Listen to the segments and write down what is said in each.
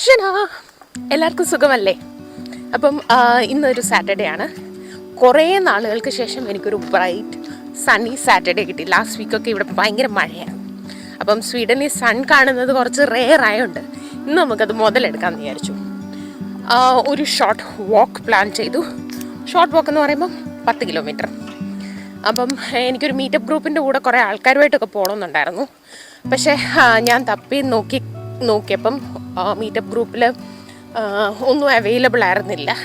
ഷനാ എല്ലാവർക്കും സുഖമല്ലേ? അപ്പം ഇന്നൊരു സാറ്റർഡേ ആണ്. കുറേ നാളുകൾക്ക് ശേഷം എനിക്കൊരു ബ്രൈറ്റ് സണ്ണി സാറ്റർഡേ കിട്ടി. ലാസ്റ്റ് വീക്കൊക്കെ ഇവിടെ ഭയങ്കര മഴയാണ്. അപ്പം സ്വീഡനിൽ സൺ കാണുന്നത് കുറച്ച് റെയർ ആയതുകൊണ്ട് ഇന്ന് നമുക്കത് മുതലെടുക്കാമെന്ന് വിചാരിച്ചു. ഒരു ഷോർട്ട് വാക്ക് പ്ലാൻ ചെയ്തു. ഷോർട്ട് വാക്ക് എന്ന് പറയുമ്പം പത്ത് കിലോമീറ്റർ അപ്പം എനിക്കൊരു മീറ്റപ്പ് ഗ്രൂപ്പിന്റെ കൂടെ കുറേ ആൾക്കാരുമായിട്ടൊക്കെ പോകണമെന്നുണ്ടായിരുന്നു പക്ഷേ ഞാൻ തപ്പി നോക്കി നോക്കിയപ്പം മീറ്റപ്പ് ഗ്രൂപ്പിൽ ഒന്നും അവൈലബിൾ ആയിരുന്നില്ല.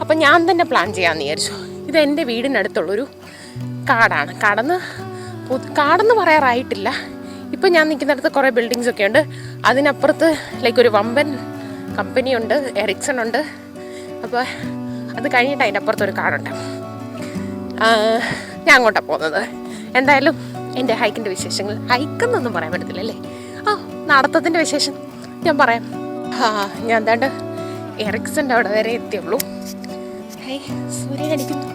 അപ്പം ഞാൻ തന്നെ പ്ലാൻ ചെയ്യാമെന്ന് വിചാരിച്ചു. ഇത് എന്റെ വീടിനടുത്തുള്ളൊരു കാടാണ്. കാടെന്ന് കാടെന്ന് പറയാറായിട്ടില്ല. ഇപ്പം ഞാൻ നിൽക്കുന്നിടത്ത് കുറേ ബിൽഡിങ്സ് ഒക്കെ ഉണ്ട്. അതിനപ്പുറത്ത് ലൈക്ക് ഒരു വമ്പൻ കമ്പനിയുണ്ട് എറിക്സൺ ഉണ്ട്. അപ്പോൾ അത് കഴിഞ്ഞിട്ട് അതിന്റെ അപ്പുറത്തൊരു കാടുണ്ട്. ഞാൻ അങ്ങോട്ടാണ് പോകുന്നത്. എന്തായാലും എന്റെ ഹൈക്കിന്റെ വിശേഷങ്ങൾ ഹൈക്കെന്നൊന്നും പറയാൻ പറ്റത്തില്ല അല്ലേ? നടത്തത്തിന്റെ വിശേഷം ഞാൻ പറയാം. ആ ഞാൻ എന്താണ്ട് എറിക്സന്റെ അവിടെ വരെ എത്തിയുള്ളൂ. സൂര്യൻ അടിക്കുന്നു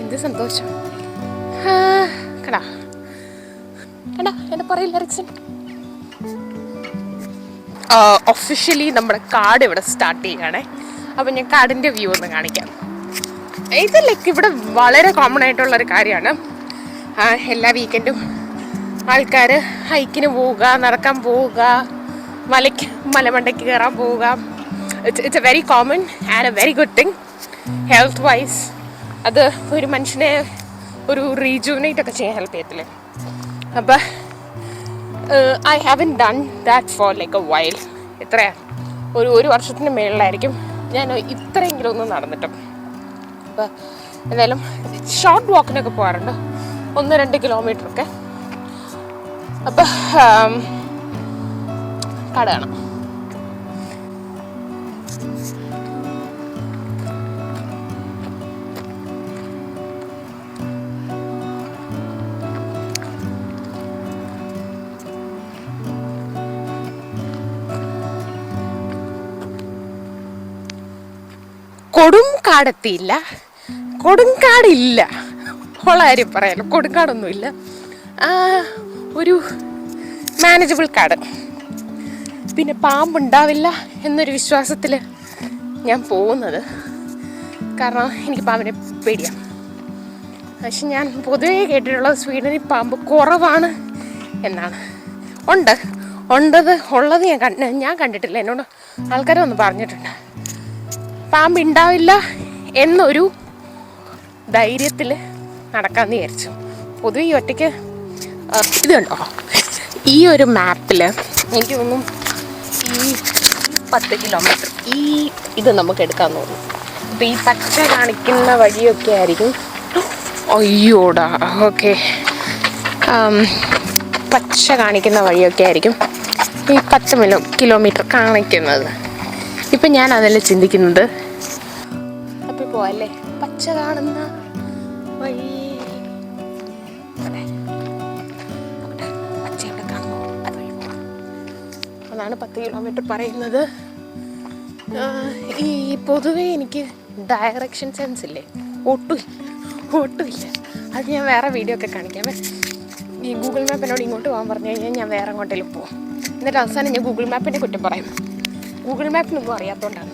എന്ത് സന്തോഷം. കടാ. കടാ എന്നെ പറയില്ല എറിക്സൺ ഒഫീഷ്യലി നമ്മുടെ കാട് ഇവിടെ സ്റ്റാർട്ട് ചെയ്യുകയാണേ. അപ്പം ഞാൻ കാടിന്റെ വ്യൂ ഒന്ന് കാണിക്കാം. ഇത് ലൈക്ക് ഇവിടെ വളരെ കോമൺ ആയിട്ടുള്ള ഒരു കാര്യമാണ്. എല്ലാ വീക്കെൻഡും ആൾക്കാർ ഹൈക്കിന് പോവുക നടക്കാൻ പോവുക മലയ്ക്ക് മലമണ്ടയ്ക്ക് കയറാൻ പോവുക. It's it's a very common and a very good thing health wise അത് ഒരു മനുഷ്യനെ ഒരു റീജുവിനേറ്റ് ഒക്കെ ചെയ്യാൻ ഹെൽപ്പ് ചെയ്യത്തില്ലേ? അപ്പം I haven't done that for like a while എത്രയാ? ഒരു ഒരു വർഷത്തിന് മേളിലായിരിക്കും ഞാൻ ഇത്രയെങ്കിലും ഒന്ന് നടന്നിട്ടും. അപ്പോൾ എന്തായാലും ഷോർട്ട് വാക്കിനൊക്കെ പോകാറുണ്ട്. ഒന്ന് രണ്ട് കിലോമീറ്റർ അപ്പോൾ കട കാണാം. കൊടുംകാടെത്തിയില്ല കൊടുങ്കാടില്ല ഉള്ള കാര്യം പറയാലോ. കൊടുങ്കാടൊന്നുമില്ല ഒരു മാനേജബിൾ കാട്. പിന്നെ പാമ്പുണ്ടാവില്ല എന്നൊരു വിശ്വാസത്തിൽ ഞാൻ പോകുന്നത്. കാരണം എനിക്ക് പാമ്പിനെ പേടിയാണ് പക്ഷെ ഞാൻ പൊതുവേ കേട്ടിട്ടുള്ളത് സ്വീഡനിൽ പാമ്പ് കുറവാണ് എന്നാണ്. ഉണ്ട്. ഉണ്ടത് ഉള്ളത് ഞാൻ കണ്ട ഞാൻ കണ്ടിട്ടില്ല. എന്നോട് ആൾക്കാരൊന്ന് പറഞ്ഞിട്ടുണ്ട്. പാമ്പ് ഉണ്ടാവില്ല എന്നൊരു ധൈര്യത്തിൽ നടക്കാമെന്ന് വിചാരിച്ചു. പൊതുവെ ഈ ഒറ്റയ്ക്ക് ഇത് കണ്ടോ? ഈ ഒരു മാപ്പിൽ എനിക്ക് തോന്നും ഈ പത്ത് കിലോമീറ്റർ ഈ ഇത് നമുക്ക് എടുക്കാൻ തോന്നും അപ്പോൾ ഈ പച്ച കാണിക്കുന്ന വഴിയൊക്കെ ആയിരിക്കും. അയ്യോടാ ഓക്കെ. പച്ച കാണിക്കുന്ന വഴിയൊക്കെ ആയിരിക്കും ഈ പത്ത് മിലോ കിലോമീറ്റർ കാണിക്കുന്നത്. ഇപ്പം ഞാൻ അതല്ല ചിന്തിക്കുന്നത് അപ്പോൾ പോവല്ലേ പച്ച കാണുന്ന വഴി അതാണ് പത്ത് കിലോമീറ്റർ പറയുന്നത്. ഈ പൊതുവേ എനിക്ക് ഡയറക്ഷൻ സെൻസ് ഇല്ലേ? ഒട്ടുമില്ല ഒട്ടുമില്ല അത് ഞാൻ വേറെ വീഡിയോ ഒക്കെ കാണിക്കാം. ഈ ഗൂഗിൾ മാപ്പിനോട് എന്നോട് ഇങ്ങോട്ട് പോകാൻ പറഞ്ഞു കഴിഞ്ഞാൽ ഞാൻ വേറെ എങ്ങോട്ടേലും പോകും എന്നിട്ട് അവസാനം ഞാൻ ഗൂഗിൾ മാപ്പിന്റെ കുറ്റം പറയും ഗൂഗിൾ മാപ്പിനൊന്നും അറിയാത്തതുകൊണ്ടാണ്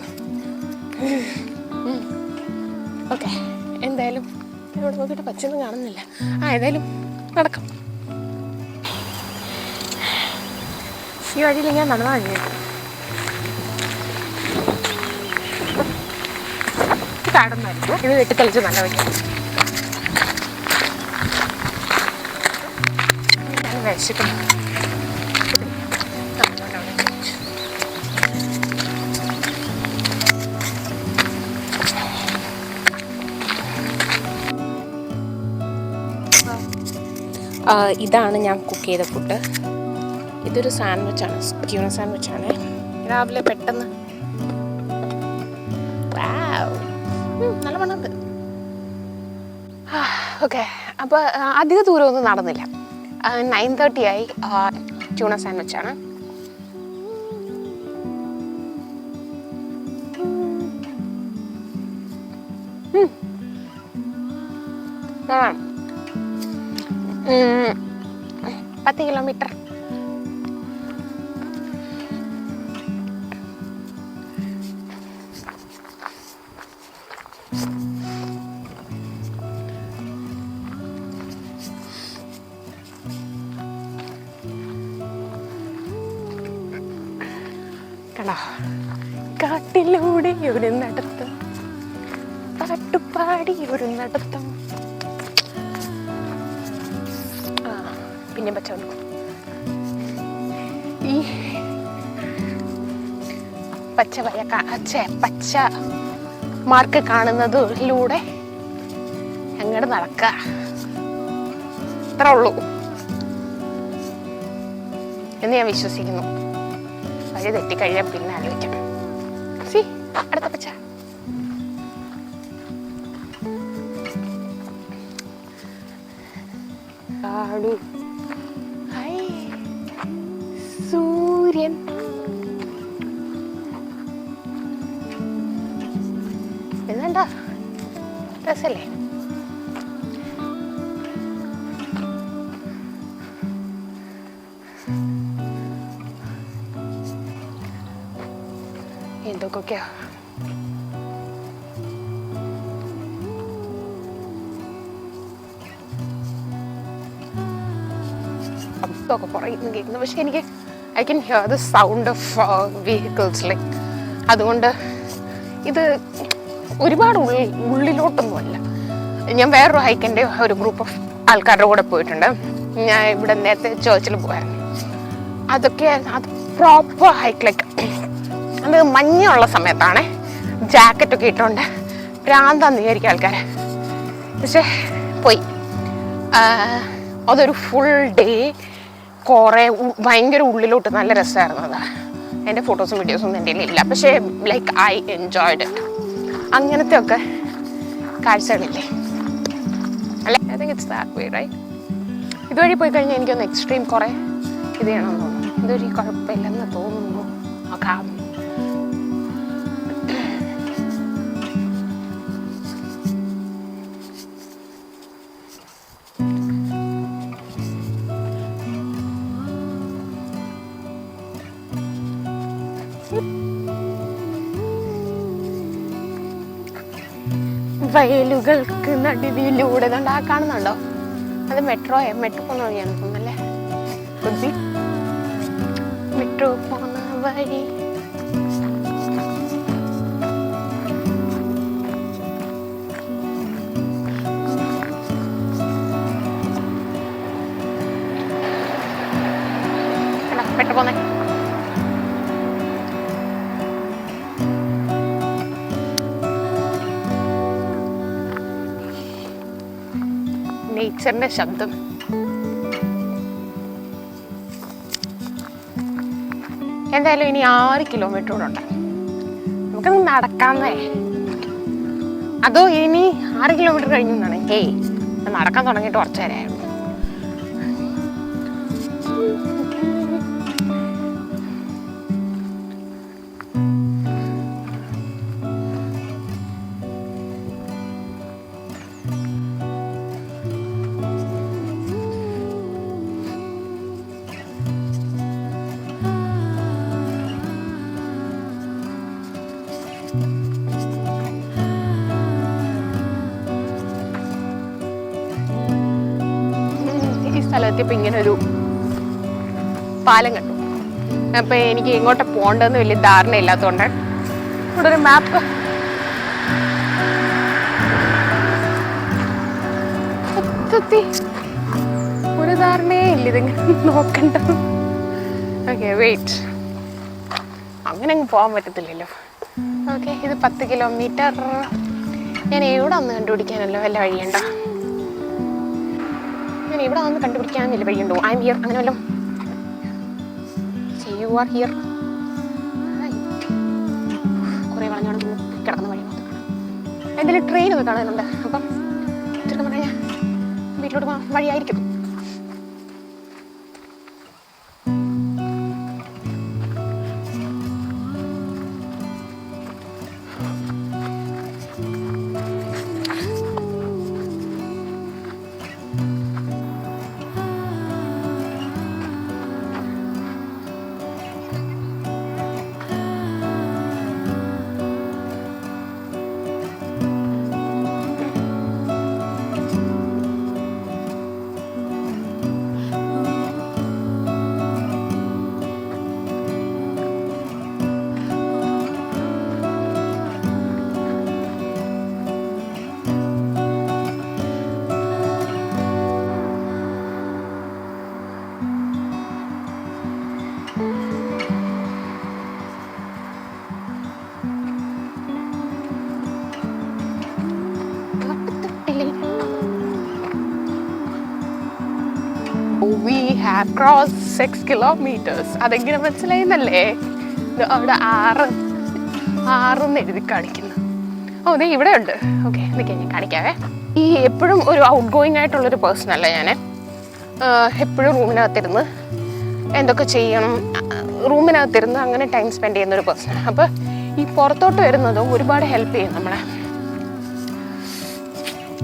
ഓക്കെ. എന്തായാലും ഇവിടെ നോക്കിയിട്ട് പച്ചയൊന്നും കാണുന്നില്ല. ആ ഏതായാലും നടക്കാം. ഈ വഴിയിൽ ഞാൻ നടന്നാൽ മതി ഇത് വെട്ടിത്തെളിച്ച് നല്ല വഴി വിശക്കുന്നു. ഇതാണ് ഞാൻ കുക്ക് ചെയ്ത ഫുഡ് ഇതൊരു സാൻഡ്വിച്ചാണ് ട്യൂണ സാൻഡ്വിച്ചാണ്. രാവിലെ പെട്ടെന്ന്. നല്ല മണമുണ്ട്. ഓക്കെ അപ്പോൾ അധിക ദൂരമൊന്നും നടന്നില്ല. നയൻ തേർട്ടി ആയി ട്യൂണ ആണ് പത്ത് കിലോമീറ്റർ. കാട്ടിലൂടെ ഒരു നടത്തം. പാട്ടുപാടി ഒരു നടത്തം. പിന്നെ ഈ പച്ച വയ പച്ച മാർക്ക് കാണുന്നതിലൂടെ അങ്ങോട്ട് നടക്ക. അത്ര ഉള്ളൂ. എന്ന് ഞാൻ വിശ്വസിക്കുന്നു. വഴി തെറ്റിക്കഴിയാൻ പിന്നെ ആലോചിക്കാം. സി അടുത്ത പച്ച കാടു സൂര്യൻ. ഇതെന്താ രസല്ലേ? എന്തൊക്കെയാ ശബ്ദമൊക്കെ പറയുന്നു കേൾക്കുന്നു പക്ഷെ എനിക്ക് I can hear the sound of vehicles like അതുകൊണ്ട് ഇത് ഒരുപാട് ഉള്ളിൽ ഉള്ളിലോട്ടൊന്നുമല്ല. ഞാൻ വേറൊരു ഹൈക്കിന്റെ ഒരു ഗ്രൂപ്പ് ഓഫ് ആൾക്കാരുടെ കൂടെ പോയിട്ടുണ്ട്. ഞാൻ ഇവിടെ നേരത്തെ ചേർച്ചിൽ പോയായിരുന്നു. അതൊക്കെ അത് പ്രോപ്പർ ഹൈക്ക് ലൈക്ക് മഞ്ഞുള്ള സമയത്താണ് ജാക്കറ്റൊക്കെ ഇട്ടുകൊണ്ട് ഭ്രാന്താന്ന് വിചാരിക്കും ആൾക്കാർ പക്ഷേ പോയി. അതൊരു ഫുൾ ഡേ കുറേ ഭയങ്കര ഉള്ളിലോട്ട് നല്ല രസമായിരുന്നു അത്. എന്റെ ഫോട്ടോസും വീഡിയോസും എന്റെ ഇല്ല. പക്ഷേ ലൈക്ക് ഐ എൻജോയ്ഡ് ഇറ്റ് അങ്ങനത്തെ ഒക്കെ കാഴ്ചകളില്ലേ? അല്ലെ? I it's that way right ഇതുവഴി പോയി കഴിഞ്ഞാൽ എനിക്കൊന്ന് എക്സ്ട്രീം കുറേ ഇത് ചെയ്യണമെന്ന് തോന്നുന്നു. ഇതുവഴി കുഴപ്പമില്ലെന്ന് തോന്നുന്നു. നോക്കാം വയലുകൾക്ക് നടുവിലൂടെ ആ കാണുന്നുണ്ടോ? അത് മെട്രോ മെട്രോ പോകുന്ന വഴിയാണ് തോന്നുന്നല്ലേ? ബുദ്ധി. മെട്രോ പോകുന്ന വഴി. മെട്രോ പോന്നേ. നേച്ചറിന്റെ ശബ്ദം. എന്തായാലും ഇനി ആറ് കിലോമീറ്റർ കൂടെ ഉണ്ട്. നമുക്ക് നടക്കാന്നേ. അതോ ഇനി ആറ് കിലോമീറ്റർ കഴിഞ്ഞു എന്നാണ്. ഏയ് നടക്കാൻ തുടങ്ങിയിട്ട് കുറച്ചു നേരമായിരുന്നു ഇങ്ങനൊരു ഇങ്ങനെ ഒരു പാലം കണ്ടു. അപ്പോൾ എനിക്ക് എങ്ങോട്ട് പോകേണ്ടതെന്ന് വലിയ ധാരണ ഇല്ലാത്തതുകൊണ്ട് ഇവിടെ ഒരു മാപ്പ് ഒരു ധാരണയേ ഇല്ല ഇതിങ്ങനെ നോക്കണ്ട ഓക്കെ വെയിറ്റ് അങ്ങനെ അങ്ങ് പോകാൻ പറ്റത്തില്ലല്ലോ. ഓക്കെ ഇത് പത്ത് കിലോമീറ്റർ ഞാൻ എവിടെ ഒന്ന് കണ്ടുപിടിക്കാനല്ലോ വല്ല വഴിയുണ്ടോ? ഞാൻ ഇവിടെ നിന്ന് കണ്ടുപിടിക്കാൻ വല്ല വഴിയുണ്ടോ? ഐ എം ഹിയർ അങ്ങനെ വല്ലതും യു ആർ ഹിയർ കുറേ വളഞ്ഞോട് കിടക്കുന്ന വഴി എന്തെങ്കിലും ട്രെയിൻ ഒക്കെ കാണാനുണ്ട്. അപ്പം ചുരുക്കം പറഞ്ഞാൽ വീട്ടിലോട്ട് വഴിയായിരിക്കും. We have cross six kilometres അതെങ്ങനെ മനസ്സിലായിന്നല്ലേ? അവിടെ ആറ് ആറെന്ന് എഴുതി കാണിക്കുന്നു. ഓ നീ ഇവിടെ ഉണ്ട്. ഓക്കെ നിൽക്കാൻ ഞാൻ കാണിക്കാവേ. ഈ എപ്പോഴും ഒരു ഔട്ട് ഗോയിങ് ആയിട്ടുള്ളൊരു പേഴ്സൺ അല്ല ഞാൻ എപ്പോഴും റൂമിനകത്തിരുന്ന് എന്തൊക്കെ ചെയ്യണം റൂമിനകത്തിരുന്ന് അങ്ങനെ ടൈം സ്പെൻഡ് ചെയ്യുന്ന ഒരു പേഴ്സൺ അപ്പോൾ ഈ പുറത്തോട്ട് വരുന്നതും ഒരുപാട് ഹെൽപ്പ് ചെയ്യും നമ്മളെ.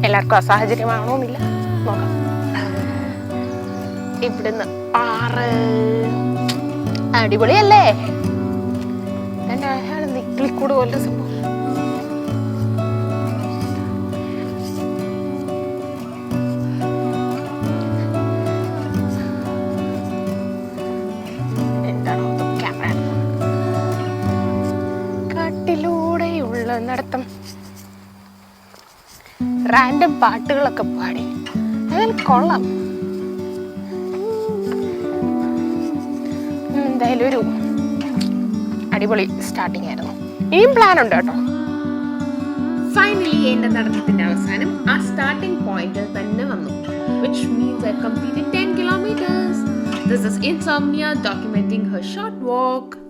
എല്ലാവർക്കും അസാഹചര്യമാണോന്നില്ല. നോക്കാം. ഇവിടുന്ന് ആറ്. അടിപൊളിയല്ലേ? എന്റെ അയാൾ നിക്കിളിക്കൂട് പോലെ സംഭവം. റാൻഡം പാട്ടുകളൊക്കെ പാടി. അയാൾ കൊള്ളാം. എന്തായാലും ഒരു അടിപൊളി സ്റ്റാർട്ടിംഗ് ആയിരുന്നു. ഇനിയും പ്ലാൻ ഉണ്ട് കേട്ടോ. ഫൈനലി എന്റെ നടത്തത്തിന്റെ അവസാനം ആ സ്റ്റാർട്ടിംഗ് പോയിന്റിൽ തന്നെ വന്നു. Which means I completed 10 kilometers. This is Insomnia documenting her short walk.